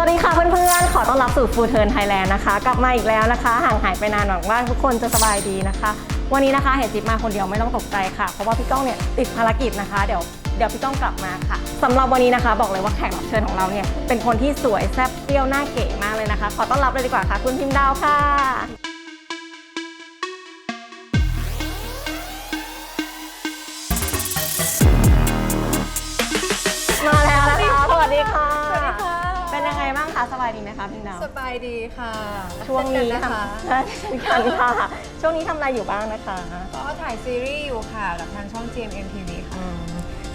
วัสดีค่ะเพื่อนๆ ขอต้อนรับสู่ฟูเทิร์นไทยแลนด์นะคะ กลับมาอีกแล้วนะคะ ห่างหายไปนานหวังว่าทุกคนจะสบายดีนะคะ วันนี้นะคะเห็นจิ๊บมาคนเดียวไม่ต้องตกใจค่ะ เพราะว่าพี่ก้องเนี่ยติดภารกิจนะคะ เดี๋ยวเดี๋ยวพี่ก้องกลับมาค่ะสำหรับวันนี้นะคะบอกเลยว่าแขกรับเชิญของเราเนี่ยเป็นคนที่สวยแซ่บเปรี้ยวหน้าเก๋มากเลยนะคะ ขอต้อนรับเลยดีกว่าค่ะ คุณพิมพ์ดาวค่ะ คะสบายดีไหมคะพิมพ์ดาวสบายดีค่ะช่วงนี้เช่กัทนะคะำใช่เช่นกันค่ะ ช่วงนี้ทำอะไรอยู่บ้างนะคะก็ถ่ายซีรีส์อยู่ค่ะกับทางช่อง GMM TV ค่ะ อืม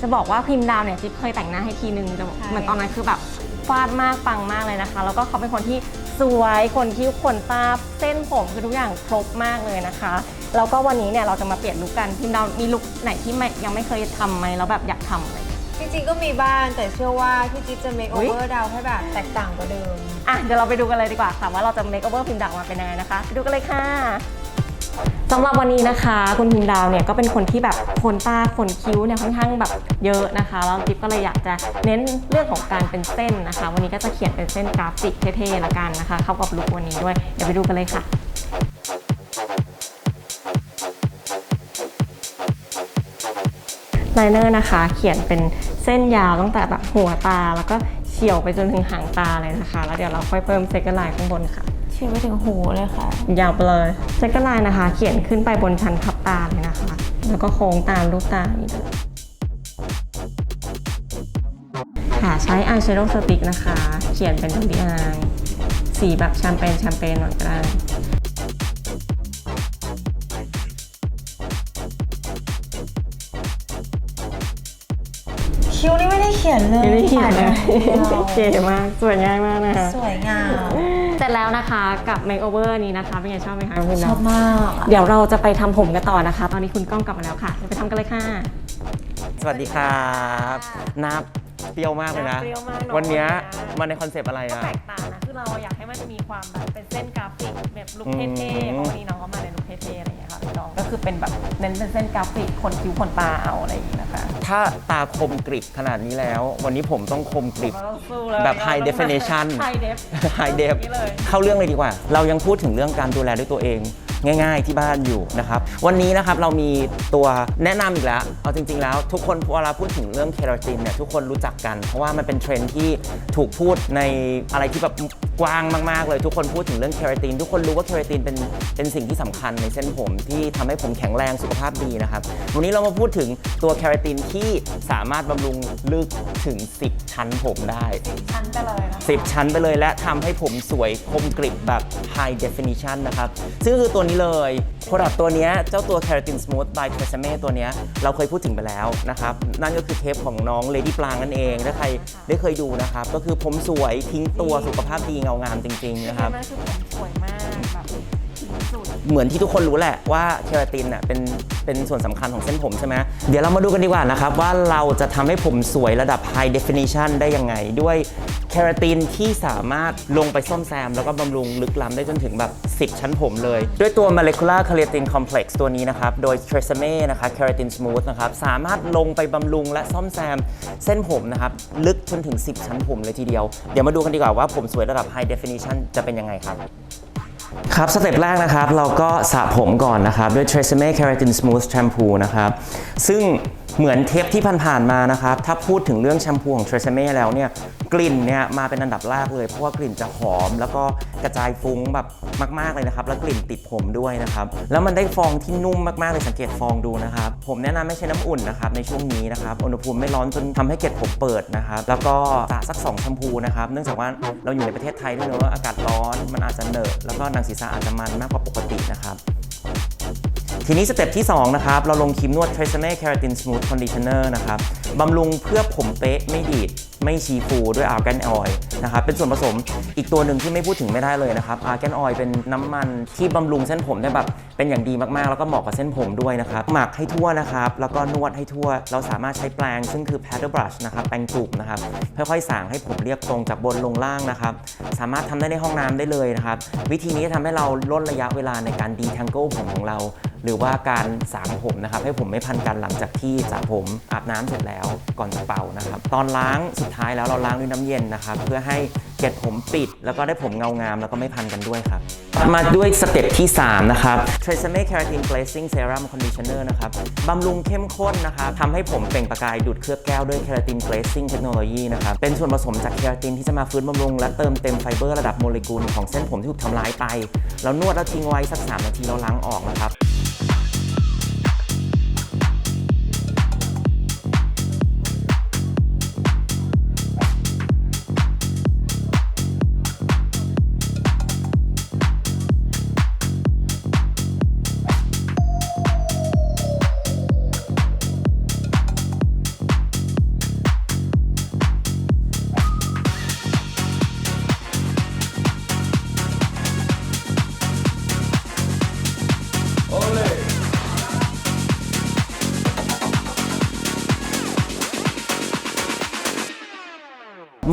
จะบอกว่าพิมพ์ดาวเนี่ยจิ๊บเคยแต่งหน้าให้ทีนึงแต่ใช่ เหมือนตอนนั้นคือแบบฟาดมากปังมากเลยนะคะ แล้วก็เขาเป็นคนที่สวยคนที่ขนตาเส้นผมคือทุกอย่างครบมากเลยนะคะแล้วก็วันนี้เนี่ยเราจะมาเปลี่ยนลุคกันพิมพ์ดาวมีลุคไหนที่ไม่ยังไม่เคยทำไหมแล้วแบบอยากทำเลย จริงๆก็มีบ้างแต่เชื่อว่าพี่จิ๊บจะ make อุ๊ย over ดาวให้แบบแตกต่างกว่าเดิม อะเดี๋ยวเราไปดูกันเลยดีกว่าค่ะว่าเราจะ make over พิมพ์ดาวมาเป็นยังไงนะคะไปดูกันเลยค่ะสำหรับวันนี้นะคะ คุณพิมพ์ดาวเนี่ยก็เป็นคนที่แบบขนตาขนคิ้วเนี่ยค่อนข้างแบบเยอะนะคะแล้วจิ๊บก็เลยอยากจะเน้นเรื่องของการเป็นเส้นนะคะ วันนี้ก็จะเขียนเป็นเส้นกราฟิกเท่ๆละกันนะคะ เข้ากับลุควันนี้ด้วยเดี๋ยวไปดูกันเลยค่ะ ไลเนอร์นะคะ เขียนเป็นเส้นยาวตั้งแต่แบบหัวตา แล้วก็เฉียวไปจนถึงหางตาเลยนะคะ แล้วเดี๋ยวเราค่อยเพิ่มเซกไลน์ข้างบนค่ะเชื่อไปถึงหูเลยค่ะ ยาวไปเลยเซกไลน์นะคะ เขียนขึ้นไปบนชั้นทับตาเลยนะคะ แล้วก็โค้งตามลูกตานี่เลยค่ะใช้อายแชโดว์สติกนะคะ เขียนเป็นดอกดีอายสีแบบแชมเปญแชมเปญหน่อยก็ได้ คิ้วนี่ไม่ได้เขียนเลยไม่ได้เขียนเลยค่ะเก๋มากสวยง่ายมากนะคะสวยงามเสร็จแล้วนะคะกับ makeover นี้นะคะเป็นไงชอบไหมคะคุณชน้ออบงมากอะเดี๋ยวเราจะไปทำผมกันต่อนะคะ ตอนนี้คุณก้องกลับมาแล้วค่ะเดี๋ยวไปทำกันเลยค่ะ สวัสดีครับนับ เปรี้ยวมากเลยนะ เปรี้ยวมากเนอะวันเนี้ยวันเนี้ยมาในคอนเซปต์อะไรก็อะแปลกตานะ คือเราอยากให้มันมีความแบบเป็นเส้นกราฟิกแบบลุคอืเท่มๆเพราะวันนี้น้องก็มาในลุคเท่ๆอะไรอย่างเงี้ยค่ะพี่น้องก็คือเป็นแบบเน้นเป็นเส้นกราฟิกขนคิ้วขนตาเอาอะไรอย่างงี้นะคะถ้าตาคมกริบขนาดนี้แล้ว วันนี้ผมต้องคมกริบ เราต้องสู้เลยแบบ high เราต้อง definition high def High Def นี่เลย เข้าเรื่องเลยดีกว่า เรายังพูดถึงเรื่องการดูแลด้วยตัวเอง ง่าย ๆ ที่บ้านอยู่นะครับ วันนี้นะครับเรามีตัวแนะนำอีกแล้ว เอาจริง ๆ แล้วทุกคนเวลาพูดถึงเรื่องเคราตินเนี่ยทุกคนรู้จักกัน เพราะว่ามันเป็นเทรนด์ที่ถูกพูดในอะไรที่แบบกว้างมากๆเลยทุกคนพูดถึงเรื่องเคราตินทุกคนรู้ว่าเคราตินเป็นเป็นสิ่งที่สำคัญในเส้นผมที่ทำให้ผมแข็งแรงสุขภาพดีนะครับ วันนี้เรามาพูดถึงตัวเคราตินที่สามารถบำรุงลึกถึง 10 ชั้นผมได้ชั้นไปเลยนะ10 ชั้นไปเลยและทำให้ผมสวยคมกริบแบบ high definition นะครับ ซึ่งคือตัวนี้เลยโปรดักตัวเนี้ยเจ้าตัว keratin smooth by t r e s e m e ตัวเนี้ยเราเคยพูดถึงไปแล้วนะครับ นั่นก็คือเทปของน้อง Lady ปลางนั่นเอง ถ้าใครได้เคยดูนะครับ ก็คือผมสวยทิ้งตัวสุขภาพดีเงางามจริงๆนะครับคือผมสวย เหมือนที่ทุกคนรู้แหละว่าเคราตินน่ะเป็นเป็นส่วนสำคัญของเส้นผมใช่ไหมเดี๋ยวเรามาดูกันดีกว่านะครับ ว่าเราจะทำให้ผมสวยระดับ high definition ได้ยังไง ด้วยเคราตินที่สามารถลงไปซ่อมแซม แล้วก็บำรุงลึกล้ำได้จนถึงแบบ 10 ชั้นผมเลย ด้วยตัว molecular keratin complex ตัวนี้นะครับ โดย Tresemme นะคะ keratin smooth นะครับ สามารถลงไปบำรุงและซ่อมแซมเส้นผมนะครับ ลึกจนถึง 10 ชั้นผมเลยทีเดียว เดี๋ยวมาดูกันดีกว่าว่าผมสวยระดับ high definition จะเป็นยังไงครับ ครับสเต็ปแรกนะครับ เราก็สระผมก่อนนะครับ ด้วย Tresemme Keratin Smooth Shampoo นะครับ ซึ่งเหมือนเทปที่ผ่านๆมานะครับ ถ้าพูดถึงเรื่องแชมพูของ Tresemme แล้วเนี่ย กลิ่นเนี่ยมาเป็นอันดับแรกเลย เพราะว่ากลิ่นจะหอม แล้วก็กระจายฟุ้งแบบมาก ๆ เลยนะครับ แล้วกลิ่นติดผมด้วยนะครับ แล้วมันได้ฟองที่นุ่มมาก ๆ เลยสังเกตฟองดูนะครับ ผมแนะนำไม่ใช้น้ำอุ่นนะครับในช่วงนี้นะครับ อุณหภูมิไม่ร้อนจนทำให้เกล็ดผมเปิดนะครับ แล้วก็สระสัก2แชมพูนะครับ เนื่องจากว่าเราอยู่ในประเทศไทยด้วยเนอะอากาศร้อน มันอาจจะเหนอะแล้วก็หนังศีรษะอาจจะมันมากกว่าปกตินะครับ ทีนี้สเต็ปที่ 2 นะครับ เราลงครีมนวด Tresemme Keratin Smooth Conditioner นะครับบำรุงเพื่อผมเป๊ะไม่ดีด ไม่ชีฟูด้วย Argan Oil นะครับเป็นส่วนผสมอีกตัวหนึ่งที่ไม่พูดถึงไม่ได้เลยนะครับ Argan Oil เป็นน้ำมันที่บำรุงเส้นผมได้แบบเป็นอย่างดีมากๆ แล้วก็เหมาะกับเส้นผมด้วยนะครับหมักให้ทั่วนะครับแล้วก็นวดให้ทั่ว เราสามารถใช้แปรงซึ่งคือ paddle brush นะครับแปรงจุกนะครับค่อยๆสางให้ผมเรียบตรงจากบนลงล่างนะครับสามารถทำได้ในห้องน้ำได้เลยนะครับวิธีนี้จะทำให้เราลดระยะเวลาในการ detangle ผมของเรา หรือว่าการสางผมนะครับ ให้ผมไม่พันกันหลังจากที่สระผมอาบน้ำเสร็จแล้วก่อนจะเป่านะครับ ตอนล้างสุดท้ายแล้วเราล้างด้วยน้ำเย็นนะครับ เพื่อให้เกล็ดผมปิด แล้วก็ได้ผมเงางามแล้วก็ไม่พันกันด้วยครับมาด้วยสเต็ปที่ 3 นะครับ Tresemme Keratin Glazing Serum Conditioner นะครับบำรุงเข้มข้นนะครับทำให้ผมเปล่งประกายดูดเคลือบแก้วด้วย Keratin Glazing Technology นะครับ เป็นส่วนผสมจากเคราตินที่จะมาฟื้นบำรุงและเติมเต็มไฟเบอร์ระดับโมเลกุลของเส้นผมที่ถูกทำลายไป แล้วนวดแล้วทิ้งไว้สัก 3 นาทีแล้วล้างออกนะครับ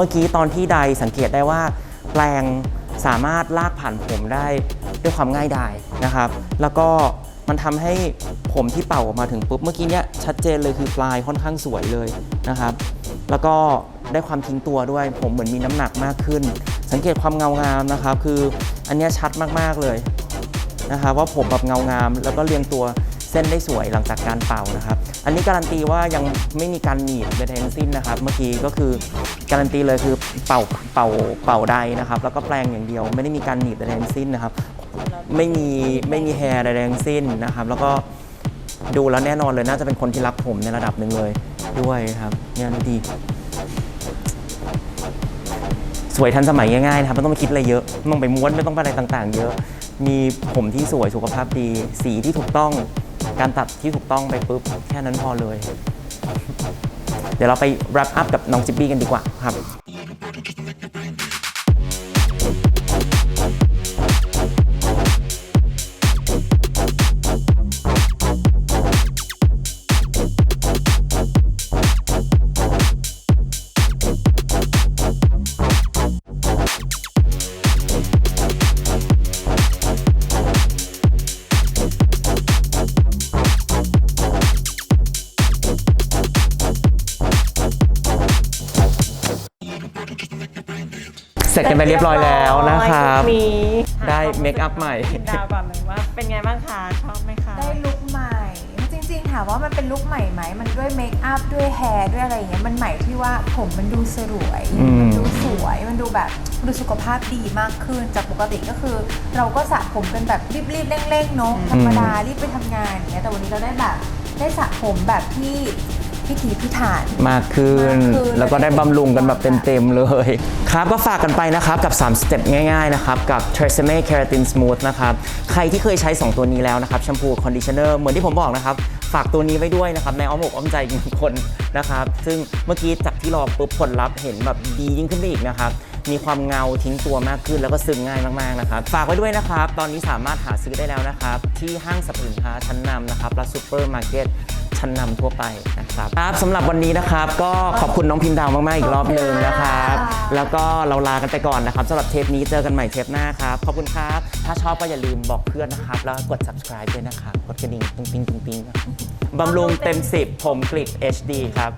มื่อกี้ตอนที่ใดสังเกตได้ว่า แปลงสามารถลากผ่านผมได้ด้วยความง่ายดายนะครับ แล้วก็มันทำให้ผมที่เป่าออกมาถึงปุ๊บเมื่อกี้เนี้ยชัดเจนเลยคือปลายค่อนข้างสวยเลยนะครับ แล้วก็ได้ความทิ้งตัวด้วย ผมเหมือนมีน้ำหนักมากขึ้น สังเกตความเงางามนะครับ คืออันเนี้ยชัดมากๆเลยนะครับว่าผมแบบเงางามแล้วก็เรียงตัว เส้นได้สวยหลังจากการเป่านะครับ อันนี้การันตีว่ายังไม่มีการหนีบใดทั้งสิ้นนะครับ เมื่อกี้ก็คือการันตีเลยคือเป่าเป่าเป่าใดนะครับ แล้วก็แปลงอย่างเดียว ไม่ได้มีการหนีบใดทั้งสิ้นนะครับ ไม่มีไม่มีแฮร์ใดทั้งสิ้นนะครับ แล้วก็ดูแล้วแน่นอนเลยน่าจะเป็นคนที่รักผมในระดับหนึ่งเลยด้วยครับเนี่ยดูดีสวยทันสมัยง่ายๆนะครับไม่ต้องไปคิดอะไรเยอะไม่ต้องไปม้วนไม่ต้องไปอะไรต่าง ๆ เยอะ มีผมที่สวยสุขภาพดี สีที่ถูกต้อง การตัดที่ถูกต้องไปปุ๊บแค่นั้นพอเลย เดี๋ยวเราไป wrap up กับน้องจิบบี้กันดีกว่าครับ ร็จกันไปเรียบร้อยแล้วนะครับชุดนี้ได้เมคอัพใหม่คุณดาวก่อนเลยว่าเป็นไงบ้างคะชอบไหมคะได้ลุคใหม่ จริงๆ ถามว่ามันเป็นลุคใหม่ไหม มันด้วยเมคอัพด้วยแฮร์ด้วยอะไรอย่างเงี้ย มันใหม่ที่ว่าผมมันดูสลวย อืม มันดูสวย มันดูแบบดูสุขภาพดีมากขึ้น จากปกติก็คือ เราก็สระผมกันแบบรีบๆเร่งๆเนาะธรรมดารีบไปทำงานอย่างเงี้ย แต่วันนี้เราได้แบบได้สระผมแบบที่ พิถีพิถัน มากขึ้น มากขึ้น แล้วก็ได้บำรุงกันแบบเต็มๆเลย ครับก็ฝากกันไปนะครับ กับ 3 สเต็ปง่ายๆนะครับ กับ Tresemme Keratin Smooth นะครับ ใครที่เคยใช้ 2 ตัวนี้แล้วนะครับแชมพูคอนดิชเนอร์เหมือนที่ผมบอกนะครับ ฝากตัวนี้ไว้ด้วยนะครับ ในอ้อมอกอ้อมใจอีกหนึ่งคนนะครับ ซึ่งเมื่อกี้จากที่รอปุ๊บผลลัพธ์เห็นแบบดียิ่งขึ้นไปอีกนะครับ มีความเงาทิ้งตัวมากขึ้นแล้วก็ซึมง่ายมากๆนะครับ ฝากไว้ด้วยนะครับ ตอนนี้สามารถหาซื้อได้แล้วนะครับ ที่ห้างสรรพสินค้าชั้นนำนะครับและซูเปอร์มาร์เก็ต ชั้นนำทั่วไปนะครับครับสำหรับวันนี้นะครับ ก็ขอบคุณน้องพิมพ์ดาวมากๆอีกรอบหนึ่งนะครับ แล้วก็เราลากันไปก่อนนะครับสำหรับเทปนี้เจอกันใหม่เทปหน้าครับ ขอบคุณครับ ถ้าชอบก็อย่าลืมบอกเพื่อนนะครับ แล้วกด subscribe ด้วยนะครับกดกระดิ่งปิ๊งปิ๊งปิ๊งปิ๊งบำรุงเต็ม 10 ผมกลิด HD ครับ